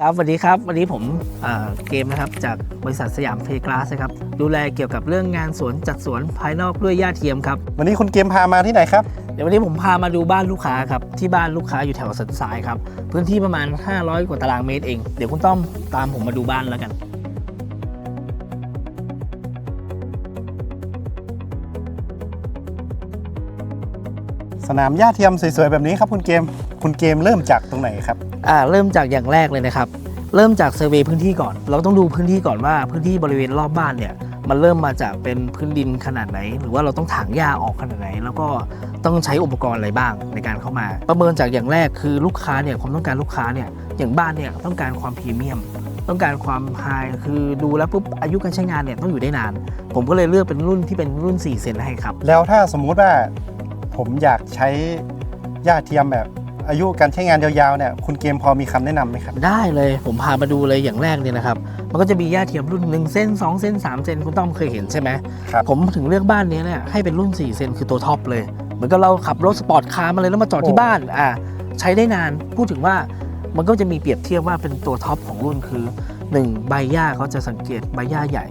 ครับสวัสดีครับวันนี้ผมเอ่อเกมนะครับจากบริษัทสยามเพลกลาสนะครับดูแลเกี่ยวกับเรื่องงานสวนจัดสวนภายนอกด้วยหญ้าเทียมครับวันนี้คุณเกมพามาที่ไหนครับเดี๋ยววันนี้ผมพามาดูบ้านลูกค้าครับที่บ้านลูกค้าอยู่แถวสันทรายครับพื้นที่ประมาณ 500 กว่าตารางเมตรเอง เดี๋ยวคุณต้อมตามผมมาดูบ้านแล้วกัน สนามหญ้าเทียมสวยๆแบบนี้ครับคุณเกมคุณเกมเริ่มจากตรงไหนครับอ่าเริ่มจากอย่างแรกเลยนะครับ เริ่มจากเซอร์เวย์พื้นที่ก่อน เราต้องดูพื้นที่ก่อนว่าพื้นที่บริเวณรอบบ้านเนี่ยมันเริ่มมาจากเป็นพื้นดินขนาดไหน หรือว่าเราต้องถางหญ้าออกขนาดไหน แล้วก็ต้องใช้อุปกรณ์อะไรบ้างในการเข้ามา ประเมินจากอย่างแรกคือลูกค้าเนี่ยความต้องการลูกค้าเนี่ยอย่างบ้านเนี่ยต้องการความพรีเมียม ต้องการความไฮคือดูแล้วปุ๊บอายุการใช้งานเนี่ยต้องอยู่ได้นาน ผมก็เลยเลือกเป็นรุ่นที่เป็นรุ่น4เซนให้ครับแล้วถ้าสมมุติว่า ผมอยากใช้หญ้าเทียมแบบอายุการใช้งานยาวๆเนี่ยคุณเกมพอมีคำแนะนำไหมครับ ได้เลยผมพามาดูเลยอย่างแรกเนี่ยนะครับ มันก็จะมีหญ้าเทียมรุ่น 1 เส้น 2 เส้น 3 เส้นคุณต้อมเคยเห็นใช่ไหมครับผมถึงเลือกบ้านนี้เนี่ยให้เป็นรุ่น 4เซนคือตัวท็อปเลย เหมือนกับเราขับรถสปอร์ตคาร์มาเลยแล้วมาจอดที่บ้านอ่าใช้ได้นานพูดถึงว่ามันก็จะมีเปรียบเทียบว่าเป็นตัวท็อปของรุ่นคือ 1 ใบหญ้าเขาจะสังเกตใบหญ้าใหญ่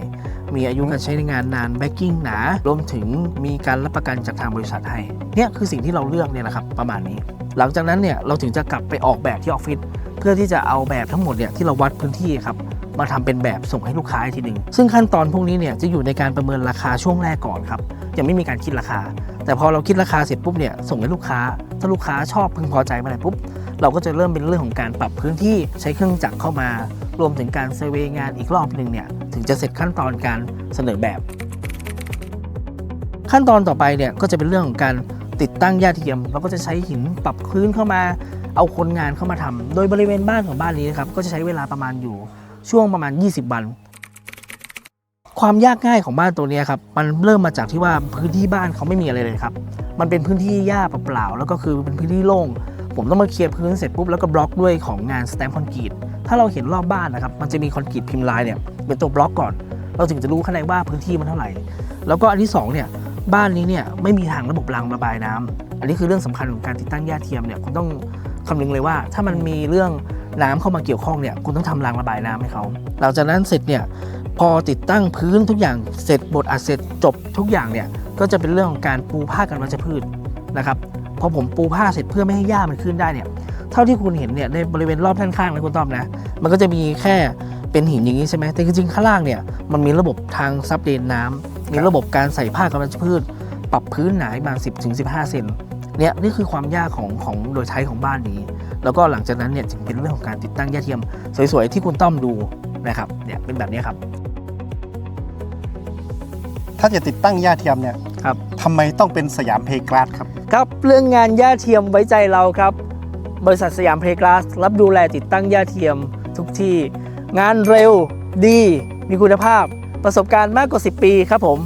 มีอายุการใช้งานนานแบ็กกิ้งหนารวมถึงมีการรับประกันจากทางบริษัทให้เนี่ยคือสิ่งที่เราเลือกเนี่ยนะครับประมาณนี้ หลังจากนั้นเนี่ยเราถึงจะกลับไปออกแบบที่ออฟฟิศเพื่อที่จะเอาแบบทั้งหมดเนี่ยที่เราวัดพื้นที่ครับมาทำเป็นแบบส่งให้ลูกค้าอีกทีหนึ่งซึ่งขั้นตอนพวกนี้เนี่ยจะอยู่ในการประเมินราคาช่วงแรกก่อนครับยังไม่มีการคิดราคา แต่พอเราคิดราคาเสร็จปุ๊บเนี่ยส่งให้ลูกค้า ถ้าลูกค้าชอบพึงพอใจเมื่อไหร่ปุ๊บเราก็จะเริ่มเป็นเรื่องของการปรับพื้นที่ใช้เครื่องจักรเข้ามารวมถึงการเซอร์เวยงานอีกรอบหนึ่งเนี่ย จะเสร็จขั้นตอนการเสนอแบบ ขั้นตอนต่อไปเนี่ยก็จะเป็นเรื่องของการติดตั้งหญ้าเทียมเราก็จะใช้หินปรับพื้นเข้ามาเอาคนงานเข้ามาทำโดยบริเวณบ้านของบ้านนี้นะครับก็จะใช้เวลาประมาณอยู่ช่วงประมาณ 20 วัน ความยากง่ายของบ้านตัวนี้ครับมันเริ่มมาจากที่ว่าพื้นที่บ้านเขาไม่มีอะไรเลยครับมันเป็นพื้นที่หญ้าเปล่าๆแล้วก็คือเป็นพื้นที่โล่งผมต้องมาเคลียร์พื้นเสร็จปุ๊บแล้วก็บล็อกด้วยของงานสแตมคอนกรีตถ้าเราเห็นรอบบ้านนะครับมันจะมีคอนกรีตพิมพ์ลายเนี่ย เป็นตัวบล็อกก่อน เราถึงจะรู้ข้างในว่าพื้นที่มันเท่าไหร่ แล้วก็อันที่สองเนี่ยบ้านนี้เนี่ยไม่มีทางระบบรางระบายน้ำอันนี้คือเรื่องสำคัญของการติดตั้งหญ้าเทียมเนี่ยคุณต้องคำนึงเลยว่า ถ้ามันมีเรื่องน้ำเข้ามาเกี่ยวข้องเนี่ยคุณต้องทำรางระบายน้ำให้เขาหลังจากนั้นเสร็จเนี่ยพอติดตั้งพื้นทุกอย่างเสร็จบทอัดเสร็จจบทุกอย่างเนี่ยก็จะเป็นเรื่องของการปูผ้ากันวัชพืชนะครับพอผมปูผ้าเสร็จเพื่อไม่ให้หญ้ามันขึ้นได้เนี่ยเท่าที่คุณเห็นเนี่ยในบริเวณรอบด้านข้างนะคุณต้อมนะมันก็จะมีแค่ เป็นหินอย่างนี้ใช่ไหมแต่จริงๆข้างล่างเนี่ยมันมีระบบทางซับเดนน้ำมีระบบการใส่ผ้ากำมะพืช ปรับพื้นหนาประมาณ10ถึง15 เซนเนี่ยนี่คือความยากของของโดยใช้ของบ้านนี้ แล้วก็หลังจากนั้นเนี่ยจึงเป็นเรื่องของการติดตั้งหญ้าเทียม สวยๆที่คุณต้อมดูนะครับเนี่ยเป็นแบบนี้ครับ ถ้าจะติดตั้งหญ้าเทียมเนี่ยครับทำไมต้องเป็นสยามเพลย์กราสครับครับเรื่องงานหญ้าเทียมไว้ใจเราครับ บริษัทสยามเพลย์กลาสรับดูแลติดตั้งหญ้าเทียมทุกที่ งานเร็วดี มีคุณภาพ ประสบการณ์มากกว่า 10 ปีครับผม